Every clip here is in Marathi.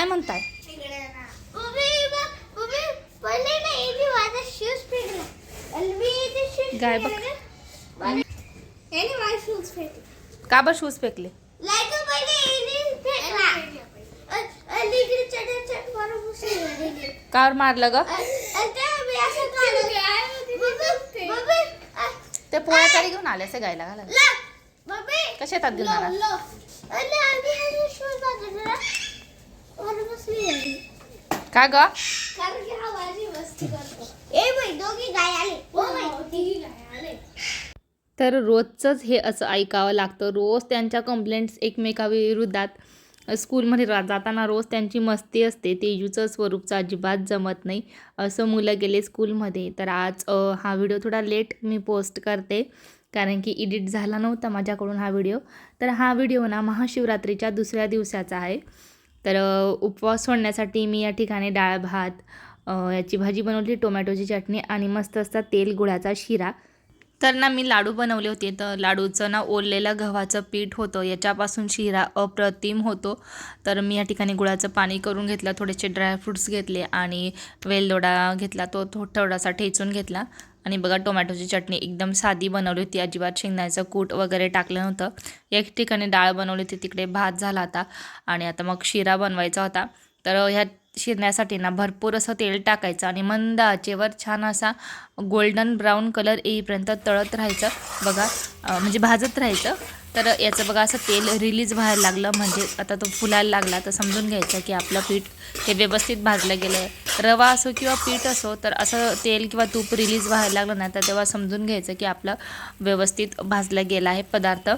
काय म्हणताय? गाय बघ. का बरं शूज फेकले? का बरं मारलं ग? ते पोळ्या तरी घेऊन आले असे गायला घालायला. कशा येतात घेऊन आला? का ग? तर रोजचंच हे असं ऐकावं लागतं. रोज त्यांच्या कंप्लेंट्स एकमेकाविरुद्धात स्कूलमध्ये रा जाताना रोज त्यांची मस्ती असते. तेजूचं स्वरूपचं अजिबात जमत नाही. असं मुलं गेले स्कूलमध्ये तर आज हा व्हिडिओ थोडा लेट मी पोस्ट करते. कारण की एडिट झाला नव्हता माझ्याकडून हा व्हिडिओ तर हा व्हिडिओ ना महाशिवरात्रीच्या दुसऱ्या दिवसाचा आहे. तर उपवास सोडण्यासाठी मी या ठिकाणी डाळ भात याची भाजी बनवली टोमॅटोची चटणी आणि मस्त असता तेल गुळाचा शिरा. तर ना मी लाडू बनवले होते. तर लाडूचं ना ओललेलं गव्हाचं पीठ होतं. याच्यापासून शिरा अप्रतिम होतो. तर मी या ठिकाणी गुळाचं पाणी करून घेतलं थोडेसे ड्रायफ्रूट्स घेतले आणि वेलदोडा घेतला तो थो थोडासा ठेचून घेतला. आणि बघा टोमॅटोची चटणी एकदम साधी बनवली होती. अजिबात शेंगदाण्याचं कूट वगैरे टाकलं नव्हतं. एक ठिकाणी डाळ बनवली होती. तिकडे भात झाला होता. आणि आता मग शिरा बनवायचा होता. तर ह्या शिरण्यासाठी ना भरपूर असं तेल टाकायचं आणि मंद आचेवर छान असा गोल्डन ब्राऊन कलर येईपर्यंत तळत राहायचं. बघा म्हणजे भाजत राहायचं. तर याचं बघा असं तेल रिलीज व्हायला लागलं म्हणजे आता तो फुलायला लागला तर समजून घ्यायचं की आपलं पीठ हे व्यवस्थित भाजलं गेलं आहे रवा असो किंवा पीठ असो तर असं तेल किंवा तूप रिलीज व्हायला लागलं ना तर तेव्हा समजून घ्यायचं की आपलं व्यवस्थित भाजलं गेलं आहे पदार्थ.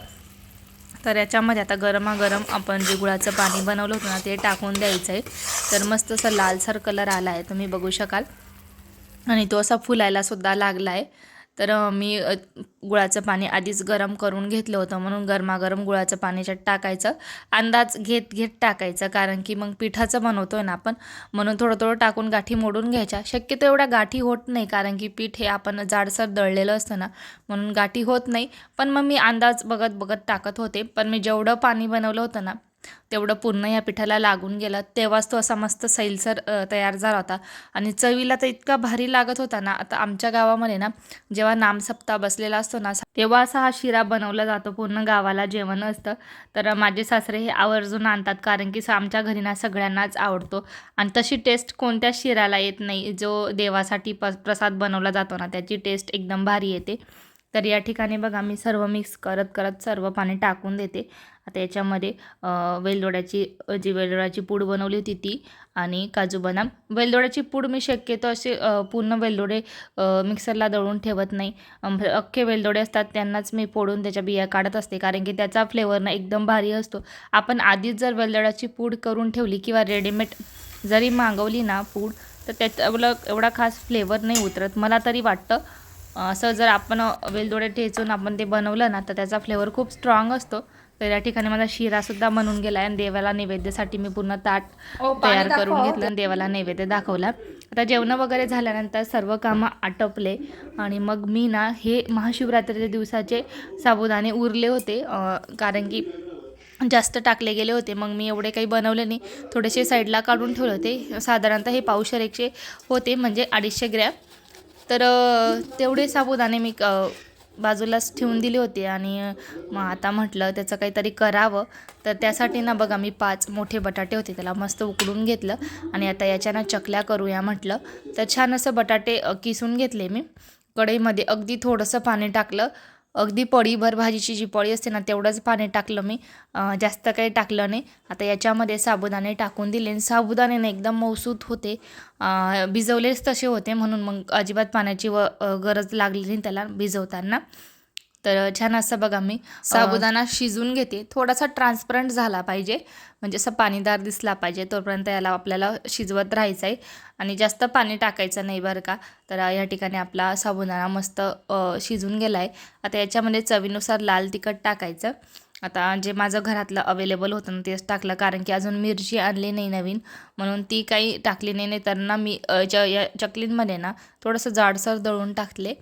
तर याच्यामध्ये आता गरमागरम आपण जे गुळाचं पाणी बनवलं होतं ना ते टाकून द्यायचं आहे तर मस्त असं लालसर कलर आला आहे तुम्ही बघू शकाल. आणि तो असा फुलायलासुद्धा लागला आहे तर मी गुळाचं पाणी आधीच गरम करून घेतलं होतं. म्हणून गरमागरम गुळाचं पाण्याच्यात टाकायचं. अंदाज घेत घेत टाकायचं. कारण की मग पिठाचं बनवतो आहे ना आपण म्हणून थोडं थोडं टाकून गाठी मोडून घ्यायच्या. शक्यतो एवढ्या गाठी होत नाही. कारण की पीठ हे आपण जाडसर दळलेलं असतं ना म्हणून गाठी होत नाही. पण मग मी अंदाज बघत बघत टाकत होते. पण मी जेवढं पाणी बनवलं होतं ना तेवढं पूर्ण या पिठाला लागून गेलं. तेव्हाच तो असा मस्त सैलसर तयार झाला होता. आणि चवीला तर इतका भारी लागत होता ना आता आमच्या गावामध्ये ना जेव्हा नामसप्ताह बसलेला असतो ना तेव्हा असा हा शिरा बनवला जातो. पूर्ण गावाला जेवण असतं. तर माझे सासरे हे आवर्जून आणतात कारण की आमच्या घरी ना सगळ्यांनाच आवडतो. आणि तशी टेस्ट कोणत्या शिराला येत नाही जो देवासाठी प प्रसाद बनवला जातो ना त्याची टेस्ट एकदम भारी येते. तर या ठिकाणी बघा मी सर्व मिक्स करत करत सर्व पाणी टाकून देते. आता याच्यामध्ये वेलदोड्याची जी वेलदोड्याची पूड बनवली होती ती आणि काजू बदाम. वेलदोड्याची पूड मी शक्यतो असे पूर्ण वेलदोडे मिक्सरला दळून ठेवत नाही. अख्खे वेलदोडे असतात त्यांनाच मी फोडून त्याच्या बिया काढत असते कारण की त्याचा फ्लेवर ना एकदम भारी असतो. आपण आधीच जर वेलदोड्याची पूड करून ठेवली किंवा रेडीमेड जरी मागवली ना पूड तर त्याच्याला एवढा खास फ्लेवर नाही उतरत. मला तरी वाटतं असं जर आपण वेलदोडे ठेचून आपण ते बनवलं ना तर त्याचा फ्लेवर खूप स्ट्रॉंग असतो. तर या ठिकाणी माझा शिरासुद्धा बनून गेला आहे आणि देवाला नैवेद्यासाठी मी पूर्ण ताट तयार करून घेतलं आणि देवाला नैवेद्य दाखवला. आता जेवणं वगैरे झाल्यानंतर सर्व कामं आटपले आणि मग मी ना हे महाशिवरात्रीच्या दिवसाचे साबुदाणे उरले होते कारण की जास्त टाकले गेले होते. मग मी एवढे काही बनवले नाही. थोडेसे साईडला काढून ठेवले होते. साधारणतः हे पावशेर एकशे होते म्हणजे अडीचशे ग्रॅम. तर तेवढे साबुदाणे मी बाजूलाच ठेवून दिले होते आणि मग आता म्हटलं त्याचं काहीतरी करावं. तर त्यासाठी ना बघा मी पाच मोठे बटाटे होते त्याला मस्त उकडून घेतलं आणि आता याच्यानं चकल्या करूया म्हटलं. तर छान असं बटाटे किसून घेतले मी. कढईमध्ये अगदी थोडंसं पाणी टाकलं. अगदी पळीभर भाजीची जी पळी असते ना तेवढंच पाणी टाकलं मी. जास्त काही टाकलं नाही. आता याच्यामध्ये साबुदाणे टाकून दिले आणि साबुदाणे ना एकदम मौसूत होते. भिजवलेच तसे होते म्हणून मग अजिबात पाण्याची व गरज लागली नाही त्याला भिजवताना. तर छान असं बघा मी. साबुदाणा शिजून घेते. थोडासा ट्रान्सपरंट झाला पाहिजे. म्हणजे असं पाणीदार दिसला पाहिजे. तोपर्यंत याला आपल्याला शिजवत राहायचं आहे. आणि जास्त पाणी टाकायचं नाही बरं का. तर या ठिकाणी आपला साबुदाणा मस्त शिजून गेला आहे आता याच्यामध्ये चवीनुसार लाल तिखट टाकायचं. आता जे माझं घरातलं अवेलेबल होतं ना तेच टाकलं. कारण की अजून मिरची आणली नाही नवीन. म्हणून ती काही टाकली नाही. नाही तर ना मी च या चकलींमध्ये ना थोडंसं जाडसर दळून टाकले.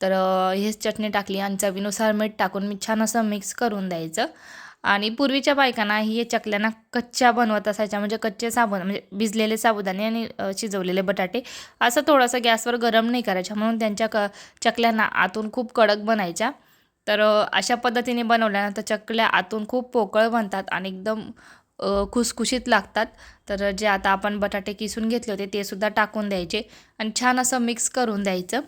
तर हेच चटणी टाकली आणि चवीनुसार मीठ टाकून मी छान असं मिक्स करून द्यायचं. आणि पूर्वीच्या बायकांना हे चकल्यांना कच्च्या बनवत असायच्या म्हणजे कच्चे साबण म्हणजे भिजलेले साबुदाणे आणि शिजवलेले बटाटे असं थोडंसं गॅसवर गरम नाही करायच्या. म्हणून त्यांच्या क चकल्यांना आतून खूप कडक बनायच्या. तर अशा पद्धतीने बनवल्यानंतर चकल्या आतून खूप पोकळ बनतात आणि एकदम खुसखुशीत लागतात. तर जे आता आपण बटाटे किसून घेतले होते ते सुद्धा टाकून द्यायचे आणि छान असं मिक्स करून द्यायचं.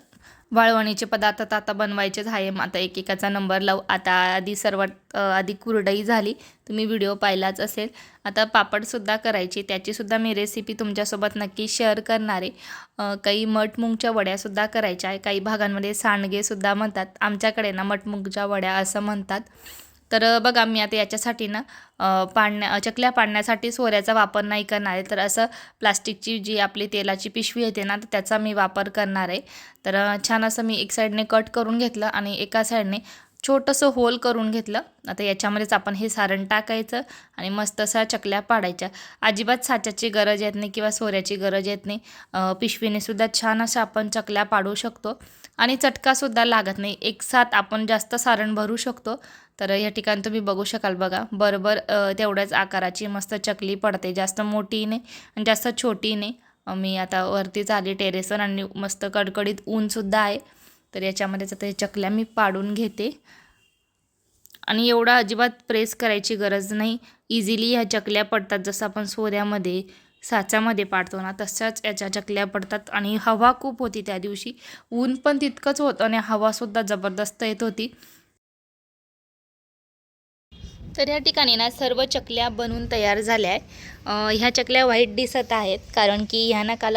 वाळवणीचे पदार्थ तर आता बनवायचेच आहे. मग आता एकेकाचा नंबर लावू. आता आधी सर्वात आधी कुरडई झाली. तुम्ही व्हिडिओ पाहिलाच असेल. आता पापडसुद्धा करायची. त्याचीसुद्धा मी रेसिपी तुमच्यासोबत नक्की शेअर करणार आहे. काही मठमुंगच्या वड्यासुद्धा करायच्या आहे. काही भागांमध्ये सांडगेसुद्धा म्हणतात. आमच्याकडे ना मठमुंगच्या वड्या असं म्हणतात. तर बघा मी आता याच्यासाठी ना पाडण्या चकल्या पाडण्यासाठी सोऱ्याचा वापर नाही करणार आहे. तर असं प्लास्टिकची जी आपली तेलाची पिशवी येते ना तर त्याचा मी वापर करणार आहे. तर छान असं मी एक साईडने कट करून घेतलं आणि एका साईडने छोटंसं होल करून घेतलं. आता याच्यामध्येच आपण हे सारण टाकायचं आणि मस्त असा चकल्या पाडायच्या. अजिबात साच्याची गरज येत नाही किंवा सोऱ्याची गरज येत नाही. पिशवीने सुद्धा छान अशा आपण चकल्या पाडू शकतो. आणि चटकासुद्धा लागत नाही. एक साथ आपण जास्त सारण भरू शकतो. तर या ठिकाणी तुम्ही बघू शकाल बघा. बरोबर तेवढ्याच आकाराची मस्त चकली पडते. जास्त मोठी नाही आणि जास्त छोटी नाही. मी आता वरतीच आली टेरेसवर आणि मस्त कडकडीत ऊनसुद्धा आहे. तर याच्यामध्येच आता हे चकल्या मी पाडून घेते. आणि एवढा अजिबात प्रेस करायची गरज नाही. इझिली ह्या चकल्या पडतात जसं आपण सोऱ्यामध्ये साच्यामध्ये पाडतो ना तशाच याच्या चकल्या पडतात. आणि हवा खूप होती त्या दिवशी. ऊन पण तितकंच होतं आणि हवासुद्धा जबरदस्त येत होती. तर ह्या ठिकाणी ना सर्व चकल्या बनवून तयार झाल्या आहे ह्या चकल्या व्हाईट दिसत आहेत कारण की ह्या ना काल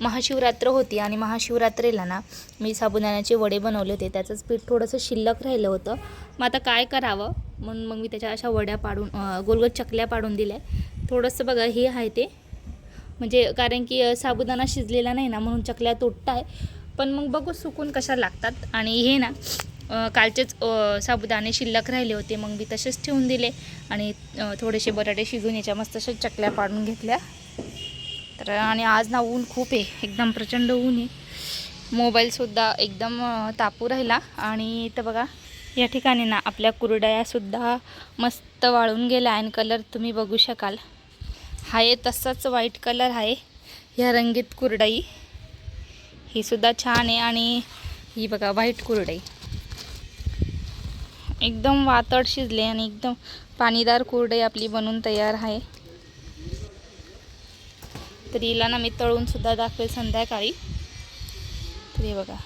महाशिवरात्र होती आणि महाशिवरात्रीला ना मी साबुदाण्याचे वडे बनवले होते. त्याचंच पीठ थोडंसं शिल्लक राहिलं होतं. मग आता काय करावं? म्हणून मग मी त्याच्या अशा वड्या पाडून गोलगोल चकल्या पाडून दिल्या. थोडंसं बघा हे आहे ते. म्हणजे कारण की साबुदाणा शिजलेला नाही ना म्हणून चकल्या तुटत आहे पण मग बघू सुकून कशा लागतात. आणि हे ना कालचेच साबुदाणे शिल्लक राहिले होते. मग मी तसेच ठेवून दिले आणि थोडेसे बटाटे शिजून याच्या मस्त तसेच चकल्या पाडून घेतल्या. तर आणि आज ना ऊन खूप आहे. एकदम प्रचंड ऊन आहे. मोबाईलसुद्धा एकदम तापू राहिला. आणि इथं बघा या ठिकाणी ना आपल्या कुरडयासुद्धा मस्त वाळून गेल्या. आणि कलर तुम्ही बघू शकाल. आहे तसाच व्हाईट कलर आहे ह्या रंगीत कुरडई. ही सुद्धा छान आहे. आणि ही बघा व्हाईट कुरडई. एकदम वातड शिजले आणि एकदम पाणीदार कुरडई आपली बनून तयार आहे. तर हिला ना मी तळून सुद्धा दाखवेल संध्याकाळी. तर हे बघा.